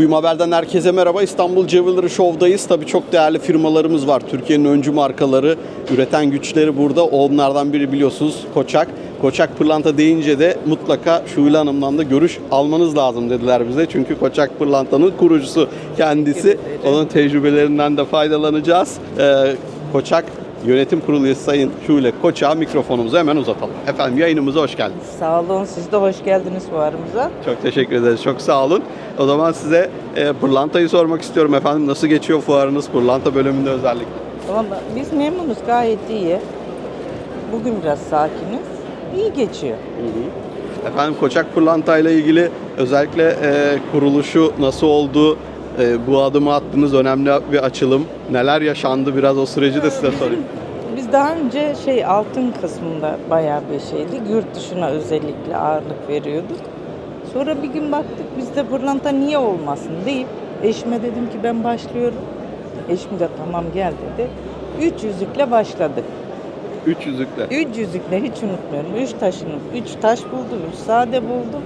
Kuyum Haber'den herkese merhaba. İstanbul Jewelry Show'dayız. Tabii çok değerli firmalarımız var. Türkiye'nin öncü markaları, üreten güçleri burada. Onlardan biri biliyorsunuz Koçak. Koçak Pırlanta deyince de mutlaka Şule Hanım'dan da görüş almanız lazım dediler bize. Çünkü Koçak Pırlanta'nın kurucusu kendisi. Onun tecrübelerinden de faydalanacağız. Ee, Koçak Yönetim Kurulu üyesi Sayın Şule Koçak'a mikrofonumuzu hemen uzatalım. Efendim yayınımıza hoş geldiniz. Sağ olun. Siz de hoş geldiniz fuarımıza. Çok teşekkür ederiz. Çok sağ olun. O zaman size e, pırlantayı sormak istiyorum efendim. Nasıl geçiyor fuarınız pırlanta bölümünde özellikle? Valla biz memnunuz. Gayet iyi. Bugün biraz sakiniz. İyi geçiyor. Efendim Koçak Pırlanta ile ilgili özellikle e, kuruluşu nasıl oldu? E, bu adımı attınız önemli bir açılım. Neler yaşandı? Biraz o süreci de size sorayım. Biz daha önce şey altın kısmında bayağı bir şeydi. Yurt dışına özellikle ağırlık veriyorduk. Sonra bir gün baktık biz de pırlanta niye olmasın deyip eşime dedim ki ben başlıyorum. Eşim de tamam gel dedi. Üç yüzükle başladık. Üç yüzükle. Üç yüzükle hiç unutmuyorum. Üç taşını, üç taş buldum, üç sade buldum.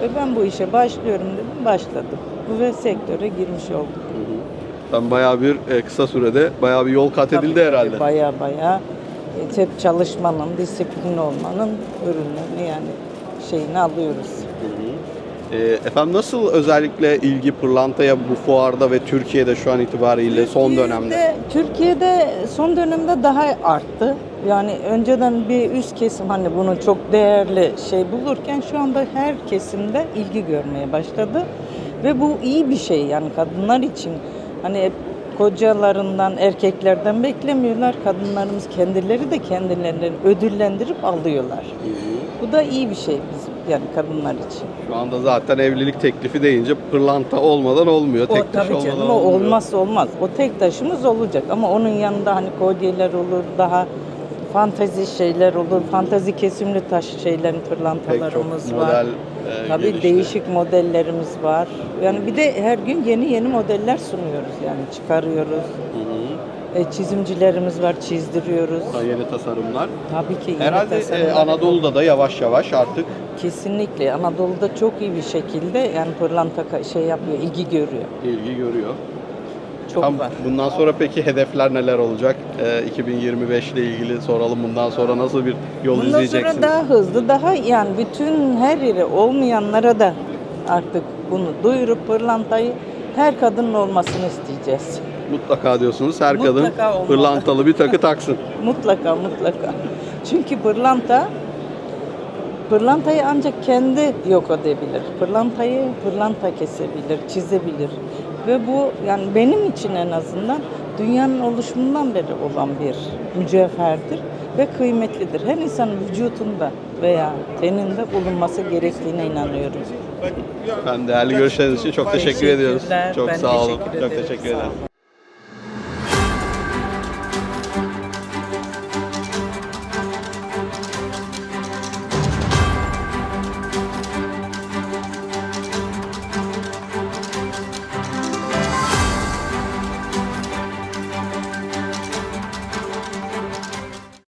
Ve ben bu işe başlıyorum dedim, başladım. Bu ve sektöre girmiş olduk. Ben bayağı bir e, kısa sürede bayağı bir yol kat edildi herhalde. Baya baya e, hep çalışmanın, disiplinli olmanın ürünlerini yani şeyini alıyoruz. E, efendim nasıl özellikle ilgi pırlantaya bu fuarda ve Türkiye'de şu an itibariyle son dönemde? Türkiye'de- son dönemde daha arttı. Yani önceden bir üst kesim hani bunu çok değerli şey bulurken şu anda her kesimde ilgi görmeye başladı. Ve bu iyi bir şey yani kadınlar için. Hani kocalarından, erkeklerden beklemiyorlar. Kadınlarımız kendileri de kendilerini ödüllendirip alıyorlar. Bu da iyi bir şey bizim yani kadınlar için. Şu anda zaten evlilik teklifi deyince pırlanta olmadan olmuyor. O Tek taş tabii olmadan canım o olmuyor. olmazsa olmaz. O tek taşımız olacak ama onun yanında hani kolyeler olur, daha fantezi şeyler olur. Fantezi kesimli taş şeylerin Pek pırlantalarımız çok var. model e, Tabii gelişti. değişik modellerimiz var. Yani bir de her gün yeni yeni modeller sunuyoruz yani çıkarıyoruz. Hı hı. E, çizimcilerimiz var, çizdiriyoruz. Daha yeni tasarımlar. Tabii ki yeni Herhalde e, tasarımlar. Anadolu'da da yavaş yavaş artık Kesinlikle Anadolu'da çok iyi bir şekilde yani pırlanta ka- şey yapıyor, ilgi görüyor. ilgi görüyor. Çok Tam var. bundan sonra peki hedefler neler olacak? E, 2025 ile ilgili soralım. Bundan sonra nasıl bir yol Bundan izleyeceksiniz? sonra daha hızlı, daha yani bütün her yeri olmayanlara da artık bunu duyurup pırlantayı her kadının olmasını isteyeceğiz. Mutlaka diyorsunuz her kadın Mutlaka olmalı. pırlantalı bir takı taksın. Mutlaka mutlaka. Çünkü pırlanta pırlantayı ancak kendi yok edebilir. Pırlantayı pırlanta kesebilir, çizebilir. Ve bu yani benim için en azından dünyanın oluşumundan beri olan bir mücevherdir ve kıymetlidir. Her insanın vücudunda veya teninde bulunması gerektiğine inanıyorum. Ben değerli görüşleriniz için çok teşekkür ediyoruz. Çok Ben sağ olun. Çok teşekkür ederim.